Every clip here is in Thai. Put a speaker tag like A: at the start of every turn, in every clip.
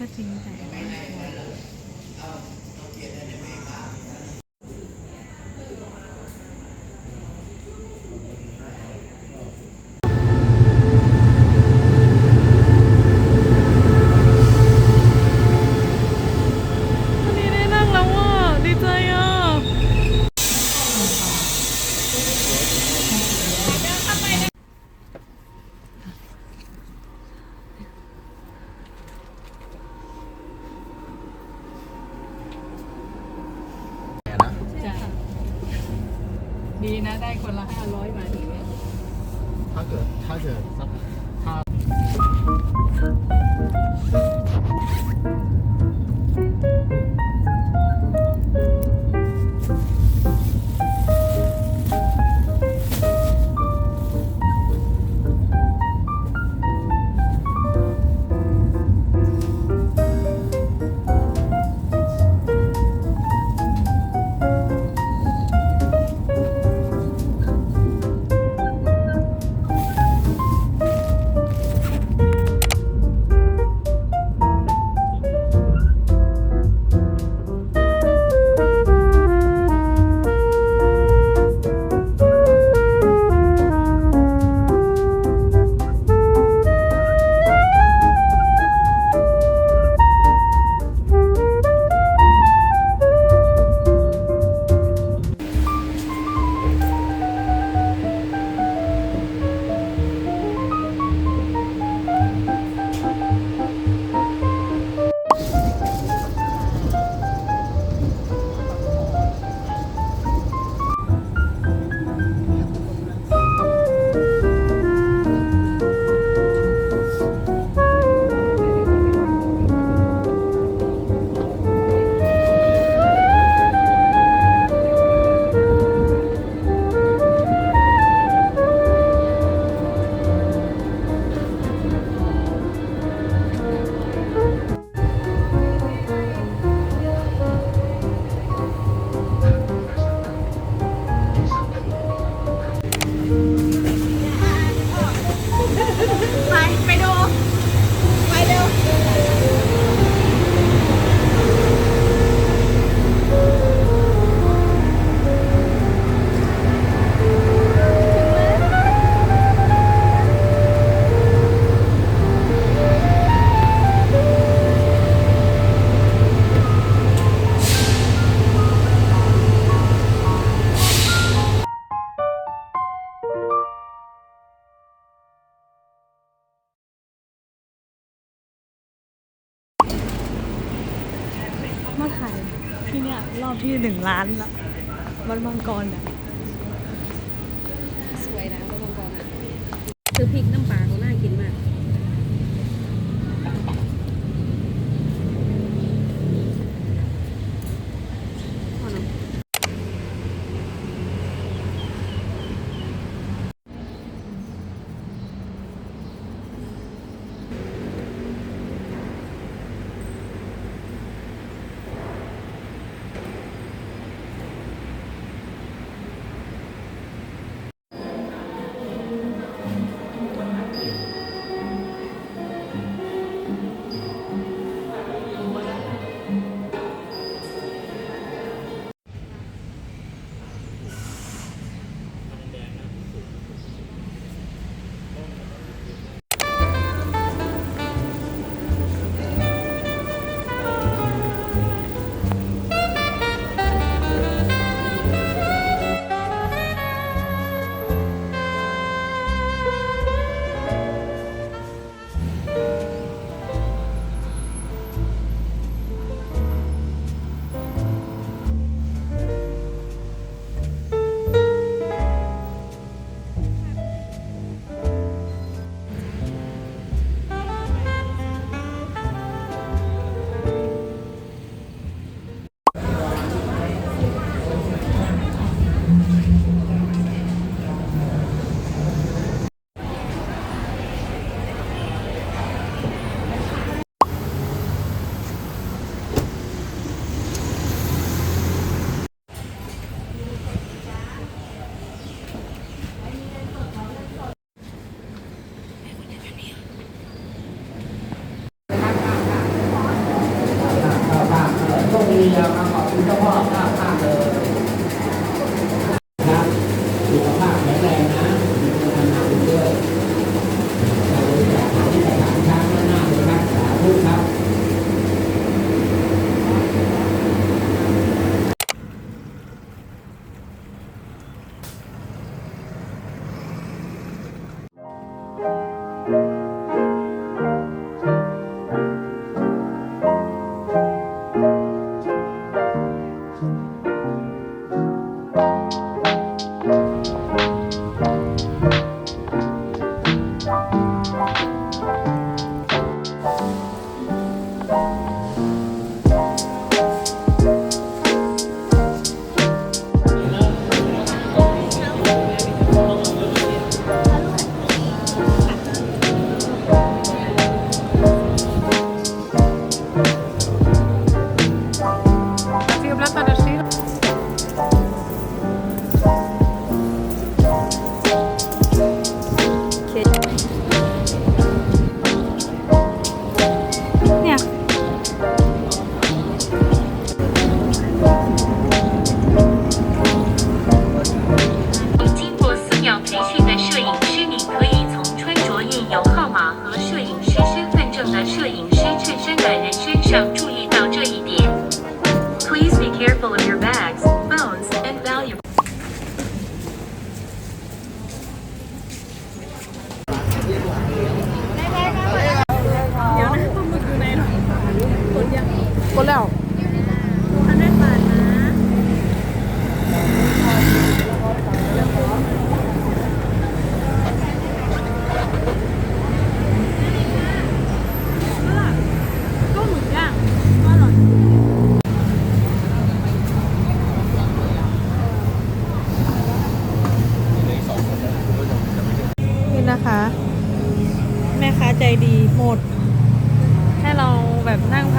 A: ก็จริงแต่ ได้คนละห้าร้อยมาถึงเนี่ย
B: ถ้าเกิด ถ้าเกิดถ้า
A: อบที่หนึ่งล้านละวันมังกรอะ
C: สวยนะก็มังกรอะ คือพริกน้ำปลา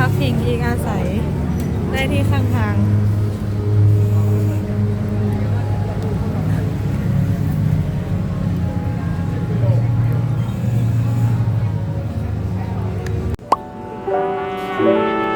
C: กพิ
A: งอีงอาศัยได้ที่ข้างทาง Thank you.